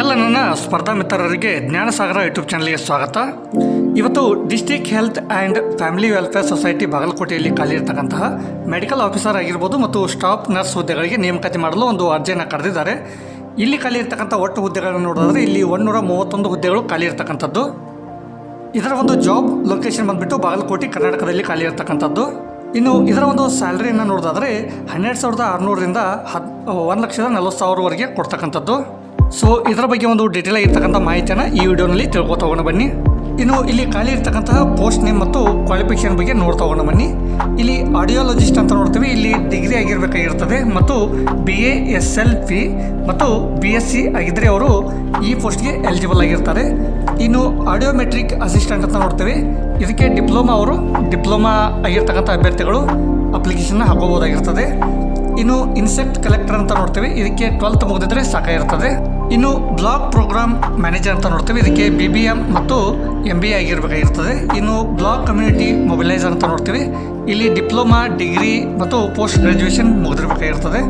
ಎಲ್ಲ ನನ್ನ ಸ್ಪರ್ಧಾ ಮಿತ್ರರಿಗೆ ಜ್ಞಾನಸಾಗರ ಯೂಟ್ಯೂಬ್ ಚಾನಲ್ಗೆ ಸ್ವಾಗತ. ಇವತ್ತು district health and family welfare society ಬಾಗಲಕೋಟೆಯಲ್ಲಿ ಖಾಲಿ ಇರತಕ್ಕಂತಹ ಮೆಡಿಕಲ್ ಆಫೀಸರ್ ಆಗಿರ್ಬೋದು ಮತ್ತು ಸ್ಟಾಫ್ ನರ್ಸ್ ಹುದ್ದೆಗಳಿಗೆ ನೇಮಕಾತಿ ಮಾಡಲು ಒಂದು ಅರ್ಜಿಯನ್ನು ಕರೆದಿದ್ದಾರೆ. ಇಲ್ಲಿ ಖಾಲಿ ಇರ್ತಕ್ಕಂಥ ಒಟ್ಟು ಹುದ್ದೆಗಳನ್ನು ನೋಡೋದಾದರೆ ಇಲ್ಲಿ ಒಂದೂರ ಮೂವತ್ತೊಂದು ಹುದ್ದೆಗಳು ಖಾಲಿ ಇರ್ತಕ್ಕಂಥದ್ದು. ಇದರ ಒಂದು ಜಾಬ್ ಲೊಕೇಶನ್ ಬಂದುಬಿಟ್ಟು ಬಾಗಲಕೋಟೆ, ಕರ್ನಾಟಕದಲ್ಲಿ ಖಾಲಿ ಇರತಕ್ಕಂಥದ್ದು. ಇನ್ನು ಇದರ ಒಂದು ಸ್ಯಾಲ್ರಿಯನ್ನು ನೋಡೋದಾದರೆ ಹನ್ನೆರಡು ಸಾವಿರದ ಆರುನೂರರಿಂದ ಹದ್, ಒಂದು ಲಕ್ಷದ ನಲ್ವತ್ತು ಸಾವಿರವರೆಗೆ ಕೊಡ್ತಕ್ಕಂಥದ್ದು. ಸೊ ಇದರ ಬಗ್ಗೆ ಒಂದು ಡೀಟೇಲ್ ಆಗಿರ್ತಕ್ಕಂಥ ಮಾಹಿತಿಯನ್ನು ಈ ವಿಡಿಯೋನಲ್ಲಿ ತಿಳ್ಕೊತ ಹೋಗೋಣ ಬನ್ನಿ. ಇನ್ನು ಇಲ್ಲಿ ಖಾಲಿ ಇರ್ತಕ್ಕಂತಹ ಪೋಸ್ಟ್ ನೇಮ್ ಮತ್ತು ಕ್ವಾಲಿಫಿಕೇಶನ್ ಬಗ್ಗೆ ನೋಡ್ತಾ ಹೋಗೋಣ ಬನ್ನಿ. ಇಲ್ಲಿ ಆಡಿಯೋಲಜಿಸ್ಟ್ ಅಂತ ನೋಡ್ತೀವಿ. ಇಲ್ಲಿ ಡಿಗ್ರಿ ಆಗಿರ್ಬೇಕಾಗಿರ್ತದೆ ಮತ್ತು B A S L P ಮತ್ತು ಬಿ ಎಸ್ ಸಿ ಆಗಿದ್ದರೆ ಅವರು ಈ ಪೋಸ್ಟ್ಗೆ ಎಲಿಜಿಬಲ್ ಆಗಿರ್ತಾರೆ. ಇನ್ನು ಆಡಿಯೋಮೆಟ್ರಿಕ್ ಅಸಿಸ್ಟೆಂಟ್ ಅಂತ ನೋಡ್ತೀವಿ. ಇದಕ್ಕೆ ಡಿಪ್ಲೊಮಾ ಅವರು ಡಿಪ್ಲೊಮಾ ಆಗಿರ್ತಕ್ಕಂಥ ಅಭ್ಯರ್ಥಿಗಳು ಅಪ್ಲಿಕೇಶನ್ನ ಹಾಕೋಬೋದಾಗಿರ್ತದೆ ಇನ್ನು ಇನ್ಸೆಕ್ಟ್ ಕಲೆಕ್ಟರ್ ಅಂತ ನೋಡ್ತೀವಿ. ಇದಕ್ಕೆ ಟ್ವೆಲ್ತ್ ಮುಗಿದಿದ್ರೆ ಸಾಕಾಗಿರ್ತದೆ. ಇನ್ನು ಬ್ಲಾಕ್ ಪ್ರೋಗ್ರಾಮ್ ಮ್ಯಾನೇಜರ್ ಅಂತ ನೋಡ್ತೀವಿ. ಇದಕ್ಕೆ ಬಿ ಬಿ ಎಂ ಮತ್ತು ಎಂ ಬಿ ಆಗಿರಬೇಕಾಗಿರ್ತದೆ. ಇನ್ನು ಬ್ಲಾಕ್ ಕಮ್ಯುನಿಟಿ ಮೊಬಿಲೈಸರ್ ಅಂತ ನೋಡ್ತೀವಿ. ಇಲ್ಲಿ ಡಿಪ್ಲೊಮಾ, ಡಿಗ್ರಿ ಮತ್ತು ಪೋಸ್ಟ್ ಗ್ರಾಜ್ಯುಯೇಷನ್ ಮುಗಿದಿರಬೇಕಾಗಿರ್ತದೆ.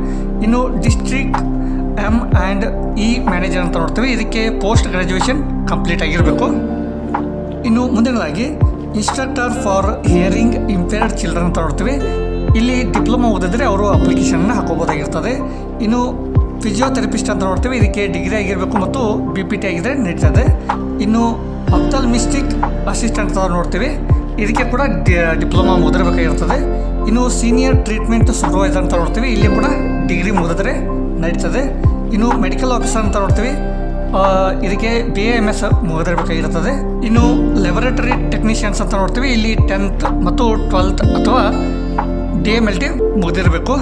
ಇನ್ನು district M and E manager ಅಂತ ನೋಡ್ತೀವಿ. ಇದಕ್ಕೆ ಪೋಸ್ಟ್ ಗ್ರ್ಯಾಜುಯೇಷನ್ ಕಂಪ್ಲೀಟ್ ಆಗಿರಬೇಕು. ಇನ್ನು ಮುಂದಿನದಾಗಿ instructor for hearing impaired children ಅಂತ ನೋಡ್ತೀವಿ. ಇಲ್ಲಿ ಡಿಪ್ಲೊಮಾ ಓದಿದ್ರೆ ಅವರು ಅಪ್ಲಿಕೇಶನ್ನ ಹಾಕೋಬೋದಾಗಿರ್ತದೆ. ಇನ್ನು ಫಿಸಿಯೋಥೆರಪಿಸ್ಟ್ ಅಂತ ನೋಡ್ತೀವಿ, ಇದಕ್ಕೆ ಡಿಗ್ರಿ ಆಗಿರಬೇಕು ಮತ್ತು ಬಿ ಪಿ ಟಿ ಆಗಿದ್ರೆ ನಡೀತದೆ ಇನ್ನು ಅಪ್ತಲ್ ಮಿಸ್ಟಿಕ್ ಅಸಿಸ್ಟೆಂಟ್ ಅಂತ ನೋಡ್ತೀವಿ, ಇದಕ್ಕೆ ಕೂಡ ಡಿಪ್ಲೊಮಾ ಮುಗಿದಿರಬೇಕಾಗಿರ್ತದೆ. ಇನ್ನು ಸೀನಿಯರ್ ಟ್ರೀಟ್ಮೆಂಟ್ ಸೂಪರ್ವೈಸರ್ ಅಂತ ನೋಡ್ತೀವಿ, ಇಲ್ಲಿ ಕೂಡ ಡಿಗ್ರಿ ಮುಗಿದ್ರೆ ನಡೀತದೆ ಇನ್ನು ಮೆಡಿಕಲ್ ಆಫೀಸರ್ ಅಂತ ನೋಡ್ತೀವಿ ಇದಕ್ಕೆ ಬಿ ಎಂ ಎಸ್ ಮುಗಿದಿರಬೇಕಾಗಿರ್ತದೆ. ಇನ್ನು ಲೆಬೊರೇಟರಿ ಟೆಕ್ನಿಷಿಯನ್ಸ್ ಅಂತ ನೋಡ್ತೀವಿ, ಇಲ್ಲಿ ಟೆಂತ್ ಮತ್ತು ಟ್ವೆಲ್ತ್ ಅಥವಾ ಡಿ ಎಂ ಎಲ್ ಟಿ ಮುಗಿದಿರಬೇಕು.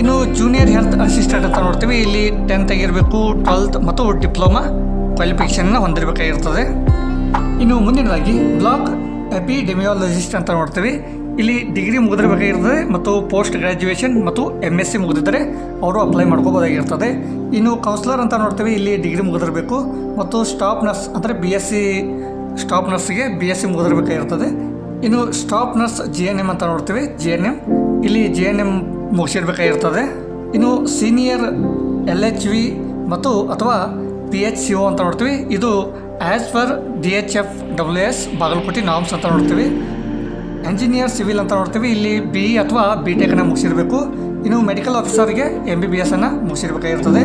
ಇನ್ನು ಜೂನಿಯರ್ ಹೆಲ್ತ್ ಅಸಿಸ್ಟೆಂಟ್ ಅಂತ ನೋಡ್ತೀವಿ. ಇಲ್ಲಿ ಟೆಂತ್ ಆಗಿರಬೇಕು ಟ್ವೆಲ್ತ್ ಮತ್ತು ಡಿಪ್ಲೊಮಾ ಕ್ವಾಲಿಫಿಕೇಷನ್ನ ಹೊಂದಿರಬೇಕಾಗಿರ್ತದೆ. ಇನ್ನು ಮುಂದಿನದಾಗಿ ಬ್ಲಾಕ್ ಎಪಿಡೆಮಿಯಾಲಜಿಸ್ಟ್ ಅಂತ ನೋಡ್ತೀವಿ. ಇಲ್ಲಿ ಡಿಗ್ರಿ ಮುಗಿದಿರಬೇಕಾಗಿರ್ತದೆ ಮತ್ತು ಪೋಸ್ಟ್ ಗ್ರ್ಯಾಜುಯೇಷನ್ ಮತ್ತು ಎಂ ಎಸ್ ಸಿ ಮುಗಿದಿದ್ದರೆ ಅವರು ಅಪ್ಲೈ ಮಾಡ್ಕೋಬೋದಾಗಿರ್ತದೆ ಇನ್ನು ಕೌನ್ಸಿಲರ್ ಅಂತ ನೋಡ್ತೀವಿ. ಇಲ್ಲಿ ಡಿಗ್ರಿ ಮುಗಿದಿರಬೇಕು ಮತ್ತು ಸ್ಟಾಫ್ ನರ್ಸ್ ಅಂದರೆ ಬಿ ಎಸ್ ಸಿ ಸ್ಟಾಫ್ ನರ್ಸ್ಗೆ ಬಿ ಎಸ್ ಸಿ ಮುಗಿದಿರಬೇಕಾಗಿರ್ತದೆ. ಇನ್ನು staff nurse G N M ಅಂತ ನೋಡ್ತೀವಿ. ಜಿ ಎನ್ ಎಂ ಇಲ್ಲಿ ಜಿ ಎನ್ ಎಂ ಮುಗಿಸಿರ್ಬೇಕಾಗಿರ್ತದೆ ಇನ್ನು ಸೀನಿಯರ್ ಎಲ್ ಎಚ್ ವಿ ಮತ್ತು ಅಥವಾ ಪಿ ಎಚ್ ಸಿ ಓ ಅಂತ ನೋಡ್ತೀವಿ. ಇದು as per D H F W S Bagalkote norms ಅಂತ ನೋಡ್ತೀವಿ. ಎಂಜಿನಿಯರ್ ಸಿವಿಲ್ ಅಂತ ನೋಡ್ತೀವಿ. ಇಲ್ಲಿ ಬಿ ಇ ಅಥವಾ ಬಿ ಟೆಕ್ನ ಮುಗಿಸಿರಬೇಕು. ಇನ್ನು ಮೆಡಿಕಲ್ ಆಫೀಸರ್ಗೆ ಎಂ ಬಿ ಬಿ ಎಸ್ಸನ್ನು ಮುಗಿಸಿರ್ಬೇಕಾಗಿರ್ತದೆ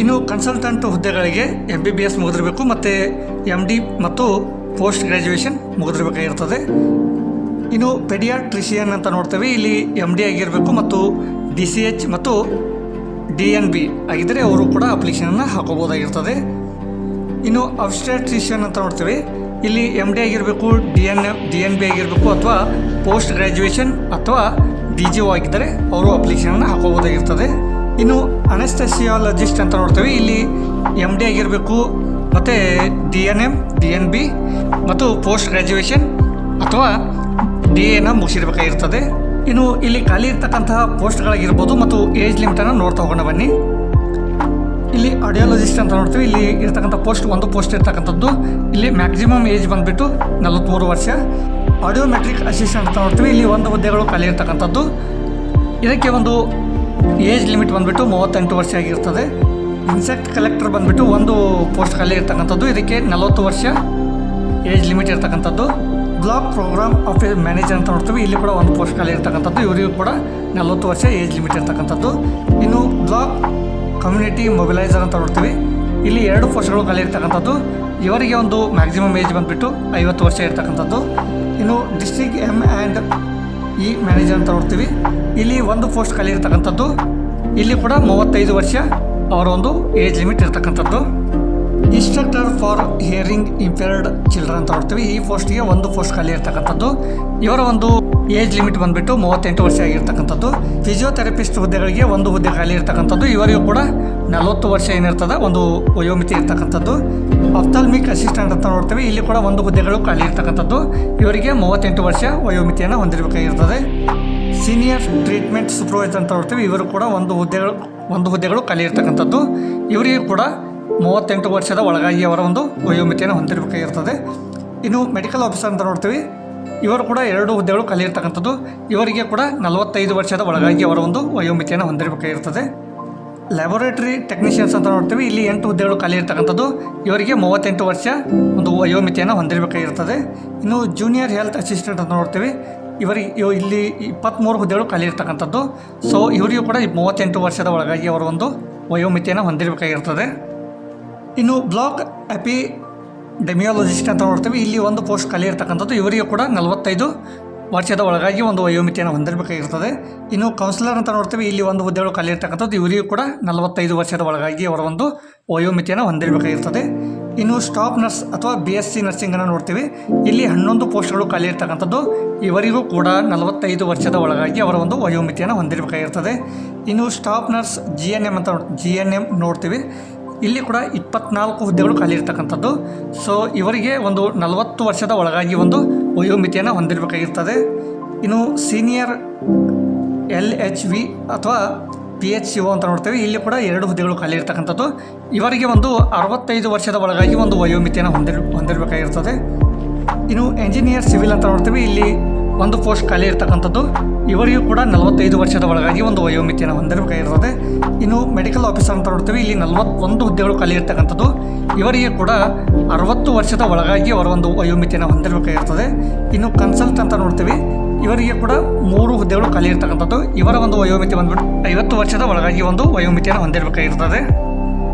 ಇನ್ನು ಕನ್ಸಲ್ಟೆಂಟ್ ಹುದ್ದೆಗಳಿಗೆ ಎಂ ಬಿ ಬಿ ಎಸ್ ಮುಗಿದಿರಬೇಕು. ಮತ್ತು ಎಂ ಡಿ ಮತ್ತು ಪೋಸ್ಟ್ ಗ್ರ್ಯಾಜುಯೇಷನ್ ಮುಗಿದಿರಬೇಕಾಗಿರ್ತದೆ ಇನ್ನು ಪೆಡಿಯಾಟ್ರಿಷಿಯನ್ ಅಂತ ನೋಡ್ತೇವೆ. ಇಲ್ಲಿ ಎಂ ಡಿ ಆಗಿರಬೇಕು ಮತ್ತು ಡಿ ಸಿ ಎಚ್ ಮತ್ತು ಡಿ ಎನ್ ಬಿ ಆಗಿದ್ದರೆ ಅವರು ಕೂಡ ಅಪ್ಲಿಕೇಶನನ್ನು ಹಾಕೋಬೋದಾಗಿರ್ತದೆ ಇನ್ನು ಅಬ್ಸ್ಟ್ರಾಟ್ರಿಷಿಯನ್ ಅಂತ ನೋಡ್ತೇವೆ. ಇಲ್ಲಿ ಎಂ ಡಿ ಆಗಿರಬೇಕು D N D N B ಆಗಿರಬೇಕು ಅಥವಾ ಪೋಸ್ಟ್ ಗ್ರ್ಯಾಜುಯೇಷನ್ ಅಥವಾ ಡಿ ಜಿ ಒ ಆಗಿದ್ದರೆ ಅವರು ಅಪ್ಲಿಕೇಶನನ್ನು ಹಾಕೋಬೋದಾಗಿರ್ತದೆ ಇನ್ನು ಅನೆಸ್ಥೆಸಿಯಾಲಜಿಸ್ಟ್ ಅಂತ ನೋಡ್ತೇವೆ. ಇಲ್ಲಿ ಎಂ ಡಿ ಆಗಿರಬೇಕು, ಮತ್ತು D N M D N B ಮತ್ತು ಪೋಸ್ಟ್ ಗ್ರ್ಯಾಜುಯೇಷನ್ ಅಥವಾ ಡಿ ಎನ ಮುಗಿಸಿರ್ಬೇಕಾಗಿರ್ತದೆ ಇನ್ನು ಇಲ್ಲಿ ಖಾಲಿ ಇರ್ತಕ್ಕಂತಹ ಪೋಸ್ಟ್ಗಳಾಗಿರ್ಬೋದು ಮತ್ತು ಏಜ್ ಲಿಮಿಟನ್ನು ನೋಡ್ತಾ ಹೋಗೋಣ ಬನ್ನಿ. ಇಲ್ಲಿ ಆಡಿಯಾಲಜಿಸ್ಟ್ ಅಂತ ನೋಡ್ತೀವಿ. ಇಲ್ಲಿ ಇರ್ತಕ್ಕಂಥ ಪೋಸ್ಟ್ ಒಂದು ಪೋಸ್ಟ್ ಇರ್ತಕ್ಕಂಥದ್ದು. ಇಲ್ಲಿ ಮ್ಯಾಕ್ಸಿಮಮ್ ಏಜ್ ಬಂದುಬಿಟ್ಟು ನಲವತ್ತ್ಮೂರು ವರ್ಷ. ಆಡಿಯೋಮೆಟ್ರಿಕ್ ಅಸಿಸ್ಟೆಂಟ್ ಅಂತ ನೋಡ್ತೀವಿ. ಇಲ್ಲಿ ಒಂದು ಹುದ್ದೆಗಳು ಖಾಲಿ ಇರ್ತಕ್ಕಂಥದ್ದು. ಇದಕ್ಕೆ ಒಂದು ಏಜ್ ಲಿಮಿಟ್ ಬಂದುಬಿಟ್ಟು ಮೂವತ್ತೆಂಟು ವರ್ಷ ಆಗಿರ್ತದೆ. ಇನ್ಸೆಕ್ಟ್ ಕಲೆಕ್ಟರ್ ಬಂದುಬಿಟ್ಟು ಒಂದು ಪೋಸ್ಟ್ ಖಾಲಿ ಇರ್ತಕ್ಕಂಥದ್ದು. ಇದಕ್ಕೆ ನಲವತ್ತು ವರ್ಷ. ಏಜ್ ಲಿಮಿಟ್ ಇರ್ತಕ್ಕಂಥದ್ದು. ಬ್ಲಾಕ್ ಪ್ರೋಗ್ರಾಮ್ ಆಫೀಸ್ ಮ್ಯಾನೇಜರ್ ಅಂತ ನೋಡ್ತೀವಿ. ಇಲ್ಲಿ ಕೂಡ ಒಂದು ಪೋಸ್ಟ್ ಖಾಲಿ ಇರ್ತಕ್ಕಂಥದ್ದು. ಇವರಿಗೂ ಕೂಡ ನಲವತ್ತು ವರ್ಷ ಏಜ್ ಲಿಮಿಟ್ ಇರ್ತಕ್ಕಂಥದ್ದು. ಇನ್ನು ಬ್ಲಾಕ್ ಕಮ್ಯುನಿಟಿ ಮೊಬಿಲೈಸರ್ ಅಂತ ನೋಡ್ತೀವಿ. ಇಲ್ಲಿ ಎರಡು ಪೋಸ್ಟ್ಗಳು ಖಾಲಿ ಇರ್ತಕ್ಕಂಥದ್ದು. ಇವರಿಗೆ ಒಂದು ಮ್ಯಾಕ್ಸಿಮಮ್ ಏಜ್ ಬಂದುಬಿಟ್ಟು ಐವತ್ತು ವರ್ಷ ಇರ್ತಕ್ಕಂಥದ್ದು. ಇನ್ನು district M and E manager ಅಂತ ನೋಡ್ತೀವಿ. ಇಲ್ಲಿ ಒಂದು ಪೋಸ್ಟ್ ಖಾಲಿ ಇರ್ತಕ್ಕಂಥದ್ದು. ಇಲ್ಲಿ ಕೂಡ ಮೂವತ್ತೈದು ವರ್ಷ ಅವರ ಒಂದು ಏಜ್ ಲಿಮಿಟ್ ಇರ್ತಕ್ಕಂಥದ್ದು. Instructor for hearing impaired children ಅಂತ ನೋಡ್ತೀವಿ. ಈ ಪೋಸ್ಟ್ಗೆ ಒಂದು ಪೋಸ್ಟ್ ಖಾಲಿ ಇರ್ತಕ್ಕಂಥದ್ದು. ಇವರ ಒಂದು ಏಜ್ ಲಿಮಿಟ್ ಬಂದುಬಿಟ್ಟು ಮೂವತ್ತೆಂಟು ವರ್ಷ ಆಗಿರ್ತಕ್ಕಂಥದ್ದು. ಫಿಸಿಯೋಥೆರಪಿಸ್ಟ್ ಹುದ್ದೆಗಳಿಗೆ ಒಂದು ಹುದ್ದೆ ಖಾಲಿ ಇರ್ತಕ್ಕಂಥದ್ದು. ಇವರಿಗೂ ಕೂಡ ನಲವತ್ತು ವರ್ಷ ಏನಿರ್ತದೆ, ಒಂದು ವಯೋಮಿತಿ ಇರ್ತಕ್ಕಂಥದ್ದು. ಅಫ್ತಾಲ್ಮಿಕ್ ಅಸಿಸ್ಟೆಂಟ್ ಅಂತ ನೋಡ್ತೀವಿ. ಇಲ್ಲಿ ಕೂಡ ಒಂದು ಹುದ್ದೆಗಳು ಖಾಲಿ ಇರ್ತಕ್ಕಂಥದ್ದು. ಇವರಿಗೆ ಮೂವತ್ತೆಂಟು ವರ್ಷ ವಯೋಮಿತಿಯನ್ನು ಹೊಂದಿರಬೇಕಾಗಿರ್ತದೆ. ಸೀನಿಯರ್ ಟ್ರೀಟ್ಮೆಂಟ್ ಸೂಪರ್ವೈಸರ್ ಅಂತ ನೋಡ್ತೀವಿ. ಇವರು ಕೂಡ ಒಂದು ಹುದ್ದೆಗಳು ಒಂದು ಹುದ್ದೆಗಳು ಖಾಲಿ ಇರ್ತಕ್ಕಂಥದ್ದು. ಇವರಿಗೆ ಕೂಡ ಮೂವತ್ತೆಂಟು ವರ್ಷದ ಒಳಗಾಗಿ ಅವರ ಒಂದು ವಯೋಮಿತಿಯನ್ನು ಹೊಂದಿರಬೇಕಾಗಿರ್ತದೆ. ಇನ್ನು ಮೆಡಿಕಲ್ ಆಫೀಸರ್ ಅಂತ ನೋಡ್ತೀವಿ. ಇವರು ಕೂಡ ಎರಡು ಹುದ್ದೆಗಳು ಖಾಲಿ ಇರ್ತಕ್ಕಂಥದ್ದು ಇವರಿಗೆ ಕೂಡ ನಲವತ್ತೈದು ವರ್ಷದ ಒಳಗಾಗಿ ಅವರ ಒಂದು ವಯೋಮಿತಿಯನ್ನು ಹೊಂದಿರಬೇಕಾಗಿರ್ತದೆ. ಲ್ಯಾಬೊರೇಟರಿ ಟೆಕ್ನಿಷಿಯನ್ಸ್ ಅಂತ ನೋಡ್ತೀವಿ. ಇಲ್ಲಿ ಎಂಟು ಹುದ್ದೆಗಳು ಖಾಲಿ ಇರ್ತಕ್ಕಂಥದ್ದು ಇವರಿಗೆ ಮೂವತ್ತೆಂಟು ವರ್ಷ ಒಂದು ವಯೋಮಿತಿಯನ್ನು ಹೊಂದಿರಬೇಕಾಗಿರ್ತದೆ. ಇನ್ನು ಜೂನಿಯರ್ ಹೆಲ್ತ್ ಅಸಿಸ್ಟೆಂಟ್ ಅಂತ ನೋಡ್ತೀವಿ. ಇವರಿಗೆ ಇವ್- ಇಲ್ಲಿ ಇಪ್ಪತ್ತ್ಮೂರು ಹುದ್ದೆಗಳು ಖಾಲಿ ಇರ್ತಕ್ಕಂಥದ್ದು ಸೊ ಇವರಿಗೂ ಕೂಡ ಮೂವತ್ತೆಂಟು ವರ್ಷದ ಒಳಗಾಗಿ ಅವರ ಒಂದು ವಯೋಮಿತಿಯನ್ನು ಹೊಂದಿರಬೇಕಾಗಿರ್ತದೆ. ಇನ್ನು ಬ್ಲಾಕ್ ಅಪಿ ಡೆಮಿಯಾಲಜಿಸ್ಟ್ ಅಂತ ನೋಡ್ತೀವಿ. ಇಲ್ಲಿ ಒಂದು ಪೋಸ್ಟ್ ಖಾಲಿ ಇರ್ತಕ್ಕಂಥದ್ದು. ಇವರಿಗೂ ಕೂಡ ನಲವತ್ತೈದು ವರ್ಷದ ಒಳಗಾಗಿ ಒಂದು ವಯೋಮಿತಿಯನ್ನು ಹೊಂದಿರಬೇಕಾಗಿರ್ತದೆ. ಇನ್ನು ಕೌನ್ಸಿಲರ್ ಅಂತ ನೋಡ್ತೀವಿ. ಇಲ್ಲಿ ಒಂದು ಹುದ್ದೆಗಳು ಖಾಲಿ ಇರ್ತಕ್ಕಂಥದ್ದು. ಇವರಿಗೂ ಕೂಡ ನಲವತ್ತೈದು ವರ್ಷದ ಒಳಗಾಗಿ ಅವರ ಒಂದು ವಯೋಮಿತಿಯನ್ನು ಹೊಂದಿರಬೇಕಾಗಿರ್ತದೆ. ಇನ್ನು ಸ್ಟಾಫ್ ನರ್ಸ್ ಅಥವಾ ಬಿ ಎಸ್ ಸಿ ನರ್ಸಿಂಗನ್ನು ನೋಡ್ತೀವಿ. ಇಲ್ಲಿ ಹನ್ನೊಂದು ಪೋಸ್ಟ್ಗಳು ಖಾಲಿ ಇರ್ತಕ್ಕಂಥದ್ದು. ಇವರಿಗೂ ಕೂಡ ನಲವತ್ತೈದು ವರ್ಷದ ಒಳಗಾಗಿ ಅವರ ಒಂದು ವಯೋಮಿತಿಯನ್ನು ಹೊಂದಿರಬೇಕಾಗಿರ್ತದೆ. ಇನ್ನು staff nurse G N M ಅಂತ ಜಿ ಎನ್ ಎಂ ನೋಡ್ತೀವಿ. ಇಲ್ಲಿ ಕೂಡ ಇಪ್ಪತ್ನಾಲ್ಕು ಹುದ್ದೆಗಳು ಖಾಲಿ ಇರ್ತಕ್ಕಂಥದ್ದು. ಸೊ ಇವರಿಗೆ ಒಂದು ನಲವತ್ತು ವರ್ಷದ ಒಳಗಾಗಿ ಒಂದು ವಯೋಮಿತಿಯನ್ನು ಹೊಂದಿರಬೇಕಾಗಿರ್ತದೆ. ಇನ್ನು ಸೀನಿಯರ್ ಎಲ್ ಎಚ್ ವಿ ಅಥವಾ ಪಿ ಎಚ್ ಒ ಅಂತ ನೋಡ್ತೇವೆ. ಇಲ್ಲಿ ಕೂಡ ಎರಡು ಹುದ್ದೆಗಳು ಖಾಲಿ ಇರ್ತಕ್ಕಂಥದ್ದು. ಇವರಿಗೆ ಒಂದು ಅರವತ್ತೈದು ವರ್ಷದ ಒಳಗಾಗಿ ಒಂದು ವಯೋಮಿತಿಯನ್ನು ಹೊಂದಿರ್, ಹೊಂದಿರಬೇಕಾಗಿರ್ತದೆ. ಇನ್ನು ಎಂಜಿನಿಯರ್ ಸಿವಿಲ್ ಅಂತ ನೋಡ್ತೀವಿ. ಇಲ್ಲಿ ಒಂದು ಪೋಸ್ಟ್ ಖಾಲಿ ಇರ್ತಕ್ಕಂಥದ್ದು. ಇವರಿಗೂ ಕೂಡ ನಲವತ್ತೈದು ವರ್ಷದ ಒಳಗಾಗಿ ಒಂದು ವಯೋಮಿತಿಯನ್ನು ಹೊಂದಿರಬೇಕಾಗಿರ್ತದೆ ಇನ್ನು ಮೆಡಿಕಲ್ ಆಫೀಸರ್ ಅಂತ ನೋಡ್ತೀವಿ, ಇಲ್ಲಿ ನಲವತ್ತೊಂದು ಹುದ್ದೆಗಳು ಖಾಲಿ ಇರ್ತಕ್ಕಂಥದ್ದು. ಇವರಿಗೆ ಕೂಡ ಅರವತ್ತು ವರ್ಷದ ಒಳಗಾಗಿ ಅವರ ಒಂದು ವಯೋಮಿತಿಯನ್ನು ಹೊಂದಿರಬೇಕಾಗಿರ್ತದೆ ಇನ್ನು ಕನ್ಸಲ್ಟ್ ಅಂತ ನೋಡ್ತೀವಿ, ಇವರಿಗೆ ಕೂಡ ಮೂರು ಹುದ್ದೆಗಳು ಖಾಲಿ ಇರ್ತಕ್ಕಂಥದ್ದು. ಇವರ ಒಂದು ವಯೋಮಿತಿ ಬಂದ್ಬಿಟ್ಟು ಐವತ್ತು ವರ್ಷದ ಒಳಗಾಗಿ ಒಂದು ವಯೋಮಿತಿಯನ್ನು ಹೊಂದಿರಬೇಕಾಗಿರ್ತದೆ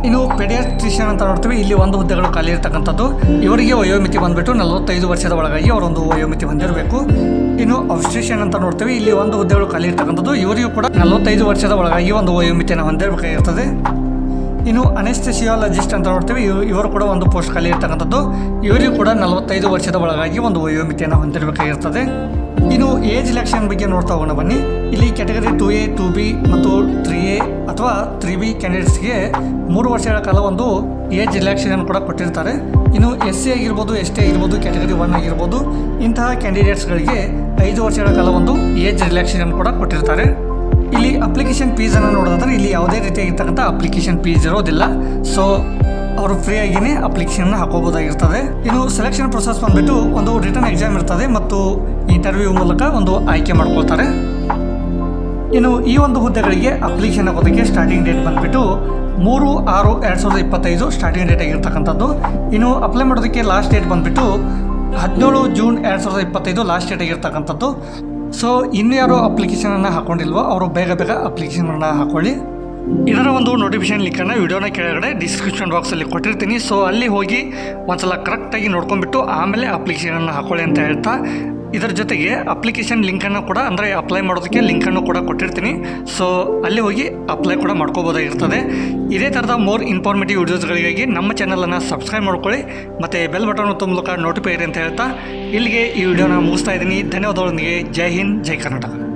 ಇನ್ನು ಪೆಡಿಯಾಟ್ರಿಷಿಯನ್ ಅಂತ ನೋಡ್ತೀವಿ. ಇಲ್ಲಿ ಒಂದು ಹುದ್ದೆಗಳು ಖಾಲಿ ಇರ್ತಕ್ಕಂಥದ್ದು. ಇವರಿಗೆ ವಯೋಮಿತಿ ಬಂದ್ಬಿಟ್ಟು ನಲವತ್ತೈದು ವರ್ಷದ ಒಳಗಾಗಿ ಅವರೊಂದು ವಯೋಮಿತಿ ಹೊಂದಿರಬೇಕು. ಇನ್ನು ಅಬ್ಸ್ಟ್ರಿಷಿಯನ್ ಅಂತ ನೋಡ್ತೀವಿ. ಇಲ್ಲಿ ಒಂದು ಹುದ್ದೆಗಳು ಖಾಲಿ ಇರ್ತಕ್ಕಂಥದ್ದು. ಇವರಿಗೂ ಕೂಡ ನಲವತ್ತೈದು ವರ್ಷದ ಒಳಗಾಗಿ ಒಂದು ವಯೋಮಿತಿಯನ್ನು ಹೊಂದಿರಬೇಕಾಗಿರ್ತದೆ. ಇನ್ನು ಅನೆಸ್ಥೆಸಿಯಾಲಜಿಸ್ಟ್ ಅಂತ ನೋಡ್ತೀವಿ. ಇವ್- ಇವರು ಕೂಡ ಒಂದು ಪೋಸ್ಟ್ ಖಾಲಿ ಇರ್ತಕ್ಕಂಥದ್ದು. ಇವರಿಗೂ ಕೂಡ ನಲವತ್ತೈದು ವರ್ಷದ ಒಳಗಾಗಿ ಒಂದು ವಯೋಮಿತಿಯನ್ನು ಹೊಂದಿರಬೇಕಾಗಿರ್ತದೆ. ಇನ್ನು ಏಜ್ ಇಲೆಕ್ಷನ್ ಬಗ್ಗೆ ನೋಡ್ತಾ ಹೋಗೋಣ, ಬನ್ನಿ. ಇಲ್ಲಿ category two A two B ಮತ್ತು ತ್ರೀ ಎ ಅಥವಾ ತ್ರೀ ಬಿ ಕ್ಯಾಂಡಿಡೇಟ್ಸ್ಗೆ ಮೂರು ವರ್ಷಗಳ ಕಾಲ ಒಂದು ಏಜ್ ರಿಲ್ಯಾಕ್ಸೇಷನ್ ಕೂಡ ಕೊಟ್ಟಿರ್ತಾರೆ. ಇನ್ನು ಎಸ್ ಸಿ ಆಗಿರ್ಬೋದು ಎಸ್ ಟಿ ಆಗಿರ್ಬೋದು, ಕ್ಯಾಟಗರಿ ಒನ್ ಆಗಿರ್ಬೋದು, ಇಂತಹ ಕ್ಯಾಂಡಿಡೇಟ್ಸ್ಗಳಿಗೆ ಐದು ವರ್ಷಗಳ ಕಾಲ ಒಂದು ಏಜ್ ರಿಲ್ಯಾಕ್ಸೇಷನ್ ಕೂಡ ಕೊಟ್ಟಿರ್ತಾರೆ. ಇಲ್ಲಿ ಅಪ್ಲಿಕೇಶನ್ ಫೀಸನ್ನು ನೋಡೋದಾದ್ರೆ ಇಲ್ಲಿ ಯಾವುದೇ ರೀತಿಯಾಗಿರ್ತಕ್ಕಂಥ ಅಪ್ಲಿಕೇಶನ್ ಫೀಸ್ ಇರೋದಿಲ್ಲ. ಸೊ ಅವರು ಫ್ರೀಯಾಗಿಯೇ ಅಪ್ಲಿಕೇಶನ್ ಹಾಕೋಬಹುದಾಗಿರ್ತದೆ. ಇನ್ನು ಸೆಲೆಕ್ಷನ್ ಪ್ರೊಸೆಸ್ ಬಂದ್ಬಿಟ್ಟು ಒಂದು ರಿಟರ್ನ್ ಎಕ್ಸಾಮ್ ಇರ್ತದೆ ಮತ್ತು ಇಂಟರ್ವ್ಯೂ ಮೂಲಕ ಒಂದು ಆಯ್ಕೆ ಮಾಡ್ಕೊಳ್ತಾರೆ. ಇನ್ನು ಈ ಒಂದು ಹುದ್ದೆಗಳಿಗೆ ಅಪ್ಲಿಕೇಶನ್ ಹಾಕೋದಕ್ಕೆ ಸ್ಟಾರ್ಟಿಂಗ್ ಡೇಟ್ ಬಂದ್ಬಿಟ್ಟು ಮೂರು ಆರು ಎರಡು ಸಾವಿರದ ಇಪ್ಪತ್ತೈದು ಸ್ಟಾರ್ಟಿಂಗ್ ಡೇಟ್ ಆಗಿರ್ತಕ್ಕಂಥದ್ದು. ಇನ್ನು ಅಪ್ಲೈ ಮಾಡೋದಕ್ಕೆ ಲಾಸ್ಟ್ ಡೇಟ್ ಬಂದ್ಬಿಟ್ಟು ಹದಿನೇಳು ಜೂನ್ ಎರಡು ಸಾವಿರದ ಇಪ್ಪತ್ತೈದು ಲಾಸ್ಟ್ ಡೇಟ್ ಆಗಿರ್ತಕ್ಕಂಥದ್ದು. ಸೊ ಇನ್ನು ಯಾರು ಅಪ್ಲಿಕೇಶನನ್ನು ಹಾಕೊಂಡಿಲ್ವೋ, ಅವರು ಬೇಗ ಬೇಗ ಅಪ್ಲಿಕೇಶನನ್ನು ಹಾಕೊಳ್ಳಿ. ಇದರ ಒಂದು ನೋಟಿಫಿಕೇಶನ್ ಲಿಂಕನ್ನು ವಿಡಿಯೋನ ಕೆಳಗಡೆ ಡಿಸ್ಕ್ರಿಪ್ಷನ್ ಬಾಕ್ಸಲ್ಲಿ ಕೊಟ್ಟಿರ್ತೀನಿ. ಸೊ ಅಲ್ಲಿ ಹೋಗಿ ಒಂದ್ಸಲ ಕರೆಕ್ಟಾಗಿ ನೋಡ್ಕೊಂಡ್ಬಿಟ್ಟು ಆಮೇಲೆ ಅಪ್ಲಿಕೇಶನನ್ನು ಹಾಕೊಳ್ಳಿ ಅಂತ ಹೇಳ್ತಾ, ಇದರ ಜೊತೆಗೆ ಅಪ್ಲಿಕೇಶನ್ ಲಿಂಕನ್ನು ಕೂಡ, ಅಂದರೆ ಅಪ್ಲೈ ಮಾಡೋದಕ್ಕೆ ಲಿಂಕನ್ನು ಕೂಡ ಕೊಟ್ಟಿರ್ತೀನಿ. ಸೊ ಅಲ್ಲಿ ಹೋಗಿ ಅಪ್ಲೈ ಕೂಡ ಮಾಡ್ಕೋಬೋದಾಗಿರ್ತದೆ ಇದೇ ಥರದ ಮೋರ್ ಇನ್ಫಾರ್ಮೇಟಿವ್ ವಿಡಿಯೋಸ್ಗಳಿಗಾಗಿ ನಮ್ಮ ಚಾನಲನ್ನು ಸಬ್ಸ್ಕ್ರೈಬ್ ಮಾಡ್ಕೊಳ್ಳಿ. ಮತ್ತು ಬೆಲ್ ಬಟನ್ ಒತ್ತೋ ಮೂಲಕ ನೋಟಿಫೈ ಇರಿ ಅಂತ ಹೇಳ್ತಾ, ಇಲ್ಲಿಗೆ ಈ ವಿಡಿಯೋನ ಮುಗಿಸ್ತಾ ಇದ್ದೀನಿ. ಧನ್ಯವಾದಗಳೊಂದಿಗೆ. ಜೈ ಹಿಂದ್, ಜೈ ಕರ್ನಾಟಕ.